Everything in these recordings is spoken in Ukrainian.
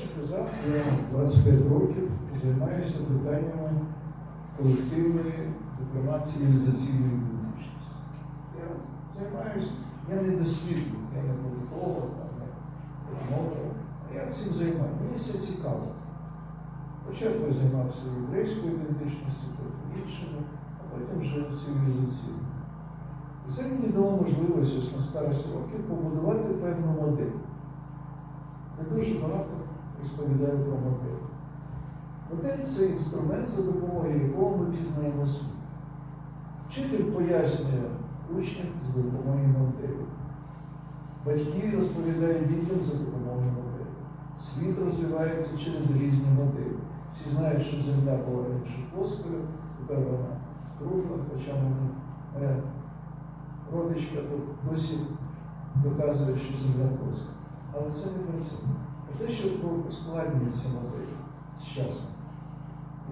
я казав, я 25 років займаюся питаннями колективної дипломатії цивілізаційної визначності. Я займаюся, я не дослідник, я не політолог, не а я цим займаюся. Мені це цікаво. Спочатку я займався єврейською ідентичністю, потім іншими, а потім вже цивілізаційною. І це мені дало можливість ось на старості років побудувати певну модель. Я дуже багато розповідаю про модель. Модель це інструмент, за допомогою якого ми пізнаємо світ. Вчитель пояснює учням за допомогою моделі. Батьки розповідають дітям за допомогою моделі. Світ розвивається через різні моделі. Всі знають, що земля була раніше плоскою, тепер вона кругла, хоча моя родичка досі доказує, що земля плоска. Але це не працює. А те, що ускладнюється модель з часом.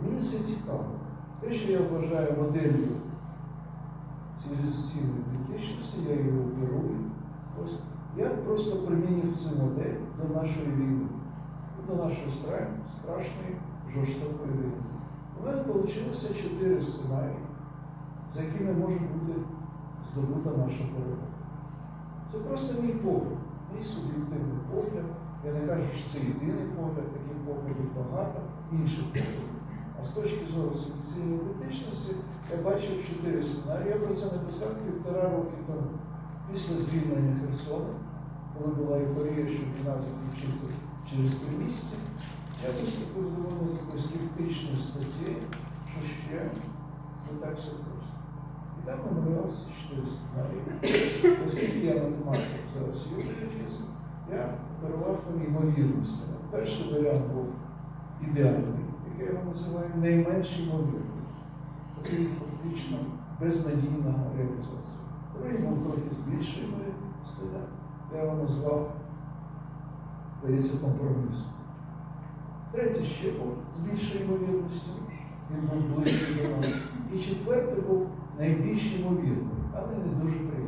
Мені це цікаво. Те, що я вважаю моделлю цивілізаційної ідентичності, я її оперую. Ось я просто примінив цю модель до нашої війни, до нашої стра- страшної жорстокої війни. У мене вийшло чотири сценарії, за якими може бути здобута наша перемога. Це просто мій погляд, мій суб'єктивний погляд. Я не кажу, що це єдиний погляд, таких поглядів багато, інших поглядів. А з точки зору соціальної ідентичності я бачив чотири сценарії. Я про це написав півтора роки тому. Після звільнення Херсона, коли була ейфорія, що гімназія включиться через три місяці, я виступив доволі такою скептичною статтєю, що ще не так все просто. І там намалювався чотири сценарії. Оскільки я математик за освітою фізику, я керував там ймовірностями. Перший варіант був ідеальний, який я його називаю найменш ймовірний. Такий фактично безнадійна реалізація. Другий був трохи з більшою ймовірністю, я його назвав, здається, компромісом. Третій ще був з більшою ймовірністю, він був ближчий до нас. І четвертий був найбільш ймовірний, але не дуже приємний.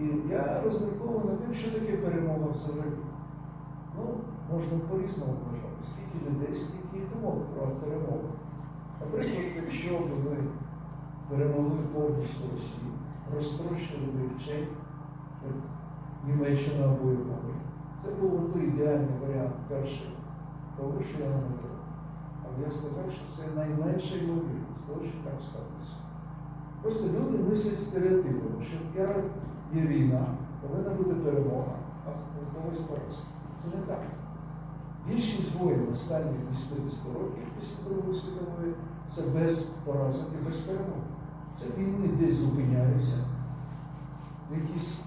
І я розмірковував над тим, що таке перемога взагалі. Ну, можна по-різному вважати, скільки людей, скільки і думок про перемогу. Наприклад, якщо б ми перемогли повністю Росію, розтрощили би вчень, Німеччина або Японія. Це був той ідеальний варіант перший того, що я намалював. Але я сказав, що це найменша ймовірність, того, що так станеться. Просто люди мислять стереотипами, що я є війна, повинна бути перемога, а у когось поразка. Це не так. Більшість воїн останніх 80 років після Другої світової це без поразок і без перемоги. Це війни десь зупиняються в якійсь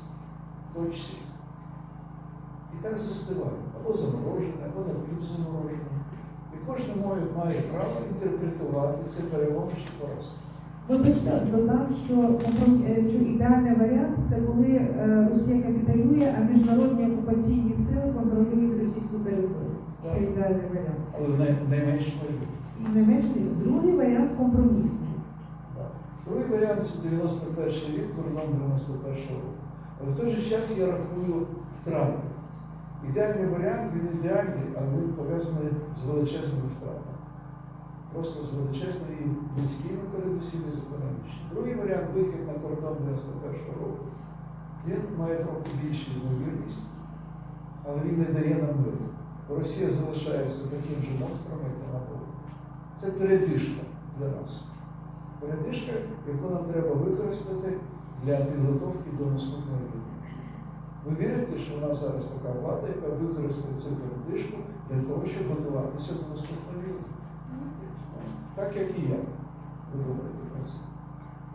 точці. І так застивають. Або заморожені, або напівзаморожені. І кожен має право інтерпретувати це перемоги чи поразки. Вибачте, додам, що, е, що ідеальний варіант це коли е, Росія капітулює, а міжнародні окупаційні сили контролюють російську територію. Це ідеальний варіант. Але найменш. І не менш другий варіант компромісний. Другий варіант це 91 рік, кордон 91 року. Але в той же час я рахую втрати. Ідеальний варіант, він ідеальний, але він пов'язаний з величезними втратами. Просто з величезними і людськими, передусім і з. Другий варіант вихід на кордон 91 року. Він має трохи більшу ймовірність, але він не дає нам миру. Росія залишається таким же монстром, як вона була. Це передишка для нас. Передишка, яку нам треба використати для підготовки до наступної війни. Ви вірите, що в нас зараз така влада, яка використає цю передишку для того, щоб готуватися до наступної війни? Так як і я. Ви думаєте про це.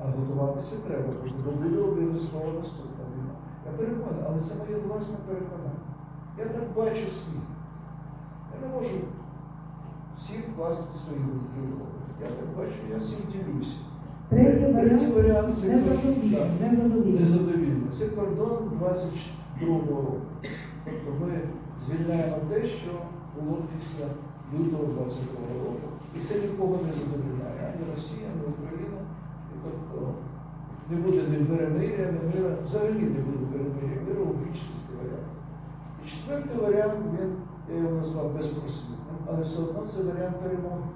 А готуватися треба, бо буде обов'язково наступна війна. Я переконаний, але це моє власне переконання. Я так бачу світ. Я не можу всіх вкласти свої думки в. Я так бачу, я всім ділюся. Третій варіант це. Незадовільно. Це кордон 22-го року. Тобто ми звільняємо те, що було після лютого 22-го року. І це нікого не задовільняє. Ані Росія, ані Україна. І тобто не буде ні перемиря, ні мира. Взагалі не буде перемиря, миру у більшості варіантів. І четвертий варіант, він, я його назвав безпросвітним, але все одно це варіант перемоги.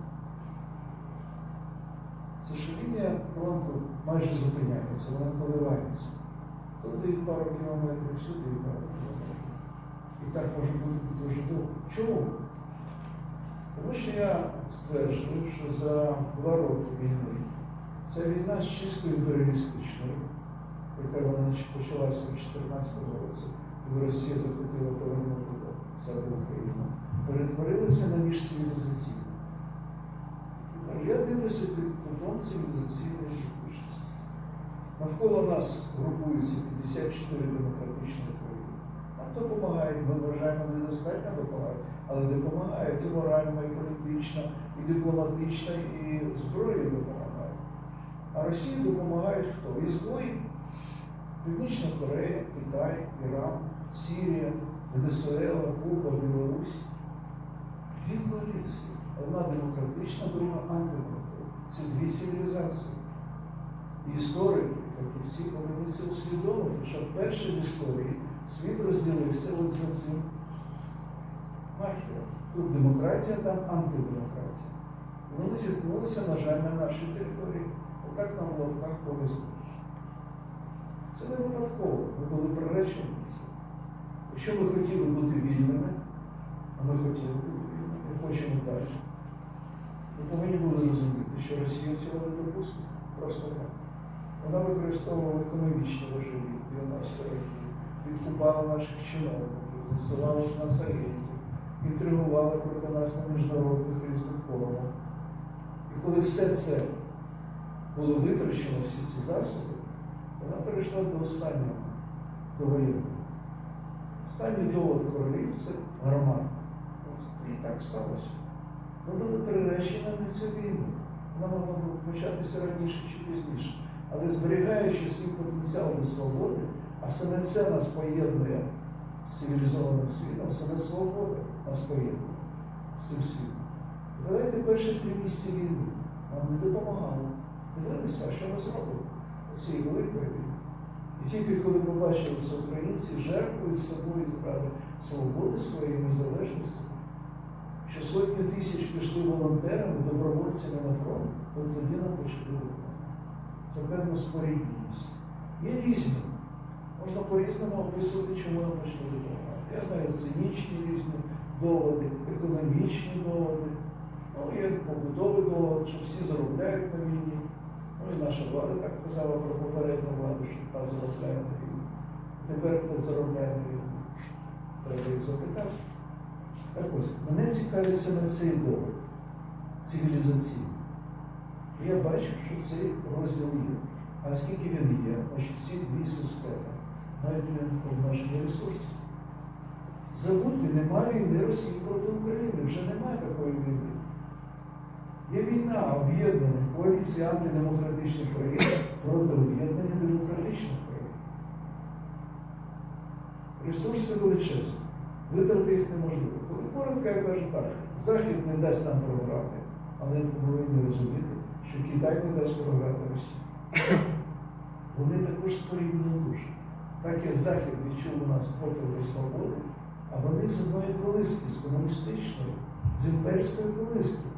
Це що лінія фронту майже зупиняється, вона коливається. Дають пару кілометрів сюди пару кілометрів. І так може бути дуже довго. Чому? Тому що я стверджую, що за два роки війни ця війна з чисто імперіалістичною, яка вона почалася в 2014 році, коли Росія захотіла повернути себе Україну, перетворилася на міжцивілізаційну. Кажу, Я дивлюся під кутом цивілізаційної житучості. Навколо нас групуються 54 демократичні країни. Нам допомагають, ми вважаємо, недостатньо допомагають, але допомагають і морально, і політично, і дипломатично, і зброєю допомагають. А Росії допомагають хто? Ізгої, Північна Корея, Китай, Іран, Сірія, Венесуела, Куба, Білорусь. Дві коаліції. Одна демократична, друга антидемократична. Це дві цивілізації. І історики, фахівці повинні це усвідомити, що вперше в історії світ розділився от за цим маркером. Тут демократія, там антидемократія. Вони зіткнулися, на жаль, на нашій території. Отак нам в лавках повезло. Це не випадково, ми були приречені це. Якщо ми хотіли бути вільними, а ми хотіли бути вільними, і хочемо далі, ми повинні були розуміти, що Росія цього не допустить. Просто так. Вона використовувала економічні важелі в 90 років, відкупала наших чиновників, засилала в нас агентів, інтригувала проти нас на міжнародних різних форумах. І коли все це було витрачено, всі ці засоби, вона перейшла до останнього, до воєнного. Останній довод королів це громада. І так сталося. Ми були приречені на цю війну. Вона могла б початися раніше чи пізніше. Але зберігаючи свій потенціал до свободи, а саме це нас поєднує з цивілізованим світом, саме свобода нас поєднує з цим світом. Давайте перші три місяці війни нам не допомагало. Дивилися, що ми зробимо цієї великої війни. І тільки коли побачили, що українці жертвують собою заради свободи своєї незалежності, що сотні тисяч пішли волонтерами, добровольцями на фронт, от тоді нам почали. Це певна спорідність. Є різні. Можна по-різному описувати, чому нам почали допомагати. Я знаю цинічні різні доводи, економічні доводи, ну, є побутовий довод, що всі заробляють на війні. Ну і наша влада так казала про попередню владу, що та заробляє на війні. Тепер хто заробляє на війні? Треба їх запитати. Так ось, мене цікавить саме цей довод цивілізаційний. Я бачу, що цей розділ є. А скільки він є, значить ці дві системи мають обмежені ресурси. Забудьте, немає війни Росії проти України, вже немає такої війни. Є війна об'єднання коаліції антидемократичних країн проти об'єднання демократичних країн. Ресурси величезні, витрати їх неможливо. Коли коротко, я кажу так, Захід не дасть нам програти, але повинні розуміти, що Китай не дасть програти Росії. Вони також спорідні душі. Так як Захід відчув у нас подвиги свободи, а вони з одної колиски, з комуністичної, з імперської колиски.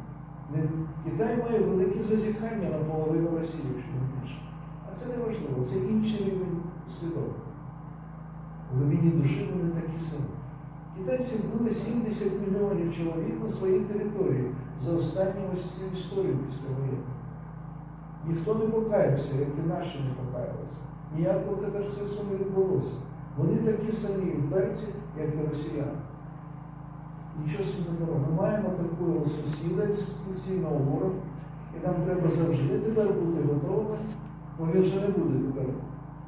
Китай має велике зазіхання на половину Росії, якщо не більше. А це не важливо, це інший рівень світовий. В глибині душі вони такі самі. Китайці вбили 70 мільйонів чоловік на своїй території за останню ось цю історію після війни. Ніхто не покаявся, як і наші не покаялися. Ніякого катарсису не відбулося. Вони такі самі імперці, як і росіяни. Нічого собі. Ми маємо такого сусіда екзистенційного ворога, і нам треба завжди тепер бути готовими, бо він вже не буде тепер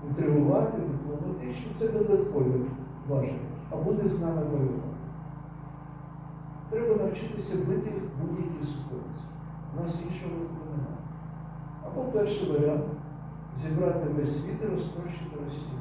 інтригувати, дипломатично, це додаткові важелі, а буде з нами воювати. Треба навчитися бити в будь-якій ситуації. У нас іншого немає. Або перший варіант зібрати весь світ і розтрощити Росію.